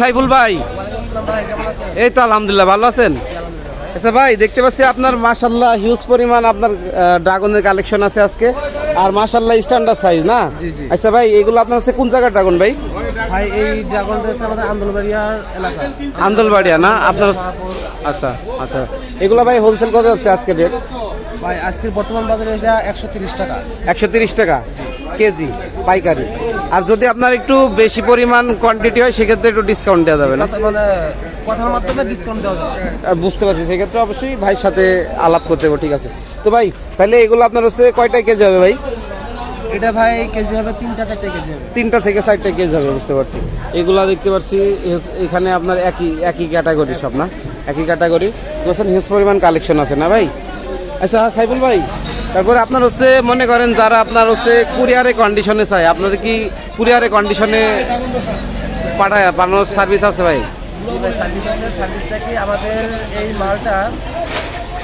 সাইফুল ভাই এই তো আলহামদুলিল্লাহ ভালো আছেন? আচ্ছা ভাই দেখতে পাচ্ছি আপনার মাশাল্লাহ হিউজ পরিমাণ আপনার ড্রাগনের কালেকশন আছে আজকে। আর মাশাল্লাহ স্ট্যান্ডার্ড সাইজ না। আচ্ছা ভাই এগুলো আপনার হচ্ছে কোন জায়গার ড্রাগন ভাই? ভাই এই ড্রাগন রয়েছে আমাদের আন্দোলবাড়িয়ার এলাকা। আন্দোলবাড়িয়া না? আপনার আচ্ছা আচ্ছা। এগুলো ভাই হোলসেল কত হচ্ছে আজকে রেট ভাই আজকের বর্তমান বাজারে এটা একশো তিরিশ টাকা। একশো তিরিশ টাকা। কেজি পাইকারি। আর যদি আপনার একটু বেশি পরিমাণ কোয়ান্টিটি হয় সেক্ষেত্রে একটু ডিসকাউন্ট দেওয়া যাবে না? মানে কথার মাধ্যমে ডিসকাউন্ট দেওয়া যাবে। বুঝতে পারছি। সেক্ষেত্রে অবশ্যই ভাইয়ের সাথে আলাপ করতে হবে ঠিক আছে। তো ভাই তাহলে এগুলো আপনার হচ্ছে কয়টা কেজি হবে ভাই? এটা ভাই কেজি হবে তিনটা চারটে কেজি হবে। তিনটা থেকে চারটা কেজি হবে বুঝতে পারছি। এগুলা দেখতে পাচ্ছি এখানে আপনার একই একই ক্যাটাগরি সব না? একই ক্যাটাগরি বলছেন হিউজ পরিমাণ কালেকশন আছে না ভাই? আচ্ছা সাইফুল ভাই তারপরে আপনার হচ্ছে মনে করেন যারা আপনার হচ্ছে কুরিয়ারে কন্ডিশনে চাই আপনাদের কি কুরিয়ারে কন্ডিশনে পাঠায় পাঠানোর সার্ভিস আছে ভাই? সার্ভিসটা কি আমাদের এই মালটা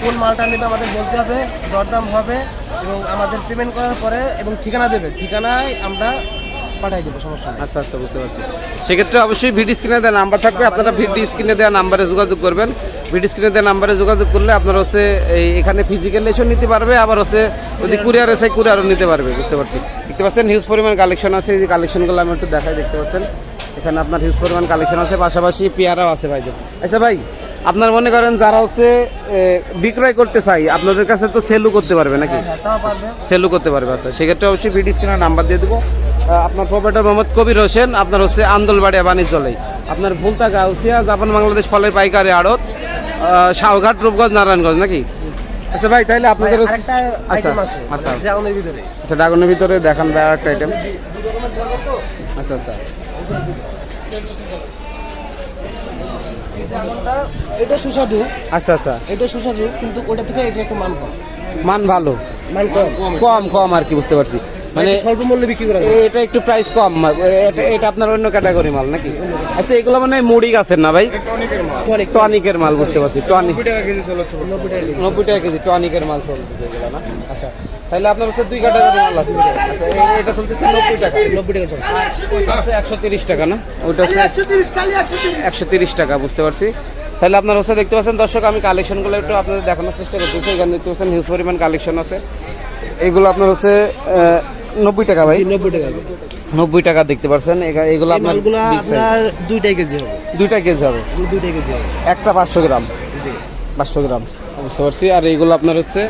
কোন মালটা নেবে আমাদের বলতে হবে দরদাম হবে এবং আমাদের পেমেন্ট করার পরে এবং ঠিকানা দেবে। ঠিকানায় আমরা পাঠাই দেবো সমস্যা আচ্ছা আচ্ছা বুঝতে পারছি। সেক্ষেত্রে অবশ্যই ভিডি স্ক্রিনে দেওয়া নাম্বার থাকবে। আপনারা ভিডি স্ক্রিনে দেওয়া নাম্বারে যোগাযোগ করবেন। ভিডিও স্ক্রিনে নাম্বারে যোগাযোগ করলে আপনার হচ্ছে এই এখানে ফিজিক্যাল লেশন নিতে পারবে আবার হচ্ছে যদি কুরিয়ারে চাই কুরিয়ারও নিতে পারবে বুঝতে পারছি। দেখতে পাচ্ছেন হিউজ পরিমাণ কালেকশন আছে এই যে কালেকশনগুলো আমি একটু দেখাই দেখতে পাচ্ছেন? এখানে আপনার হিউজ পরিমাণ কালেকশন আছে পাশাপাশি পেয়ারাও আছে ভাই আচ্ছা ভাই আপনার মনে করেন যারা হচ্ছে বিক্রয় করতে চাই আপনাদের কাছে তো সেলও করতে পারবে নাকি? হ্যাঁ সেলও করতে পারবে আচ্ছা। সেক্ষেত্রে অবশ্যই ভিডিও স্ক্রিনের নাম্বার দিয়ে দেবো। আপনার প্রোপাইটার মোহাম্মদ কবির হোসেন আপনার হচ্ছে আন্দোলবাড়িয়া বাণিজ্যলয়। আপনার ভুলতা গাউসিয়া জাপান বাংলাদেশ ফলের পাইকারি আড়ত। শাহঘাট রূপগঞ্জ নারায়ণগঞ্জ নাকি? আচ্ছা ভাই তাহলে আপনাদের আচ্ছা আচ্ছা। ড্রাগনের ভিতরে। আচ্ছা ড্রাগনের ভিতরে দেখান ভাই আরেকটা আইটেম আচ্ছা আচ্ছা। এই এটা সুস্বাদু। আচ্ছা আচ্ছা। এটা সুস্বাদু কিন্তু ওটা থেকে এটা একটু মান কম। মান ভালো। মান কম। কম কম আর কি বুঝতে পারছি। মানে স্বল্প মূল্যে বিক্রি করা যায়। এটা একটু প্রাইস কম এটা- এটা আপনার অন্য ক্যাটাগরি মাল নাকি? আচ্ছা এগুলো মানে মুড়ি গাছের না ভাই? টনিক টনিকের মাল বুঝতে পারছি টনিক টাকা কেজি চলো নব্বই টাকা কেজি। টনিকের মাল চলতেছে এগুলো না? আচ্ছা তাহলে আপনার হচ্ছে দুই ক্যাটাগরি মাল আছে। আচ্ছা এটা চলতেছে নব্বই টাকা। নব্বই টাকা চলছে। একশো তিরিশ টাকা না? ওইটা হচ্ছে একশো তিরিশ টাকা বুঝতে পারছি। তাহলে আপনার হচ্ছে দেখতে পাচ্ছেন দর্শক আমি কালেকশনগুলো একটু আপনাদের দেখানোর চেষ্টা করতেছি। এখানে দেখতে পাচ্ছেন হিউজ পরিমাণ কালেকশন আছে। এগুলো আপনার হচ্ছে নব্বই টাকা ভাই? নব্বই টাকা। নব্বই টাকা দেখতে পাচ্ছেন এগা- এগুলো আপনার। আপনার দুইটাই কেজি হবে। দুইটা কেজি হবে? দুইটাই কেজি হবে। একটা পাঁচশো গ্রাম? জি। পাঁচশো গ্রাম। বুঝতে পারছি। আর এইগুলো আপনার হচ্ছে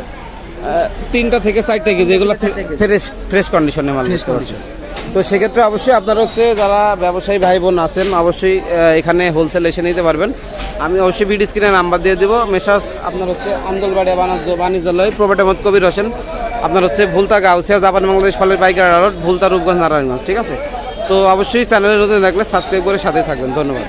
তিনটা থেকে চারটা কেজি। এগুলো ফ্রেশ ফ্রেশ কন্ডিশনে মাল বুঝতে পারছি। তো সেক্ষেত্রে অবশ্যই আপনার হচ্ছে যারা ব্যবসায়ী ভাই বোন আছেন অবশ্যই এখানে হোলসেল এসে নিতে পারবেন। আমি অবশ্যই বিডি স্ক্রিনে নাম্বার দিয়ে দেবো। মেসাজ আপনার হচ্ছে আন্দোলবাড়িয়া বাণিজ্য বাণিজ্যালয় প্রোভাইড মত কবির হোসেন। আপনার হচ্ছে ভুলতা গাউসিয়া, জাপান, বাংলাদেশ, ফলের পাইকার রোড, ভুলতা রূপগঞ্জ, নারায়ণগঞ্জ, ঠিক আছে? তো অবশ্যই চ্যানেলের নতুন থাকলে সাবস্ক্রাইব করে সাথে থাকবেন। ধন্যবাদ।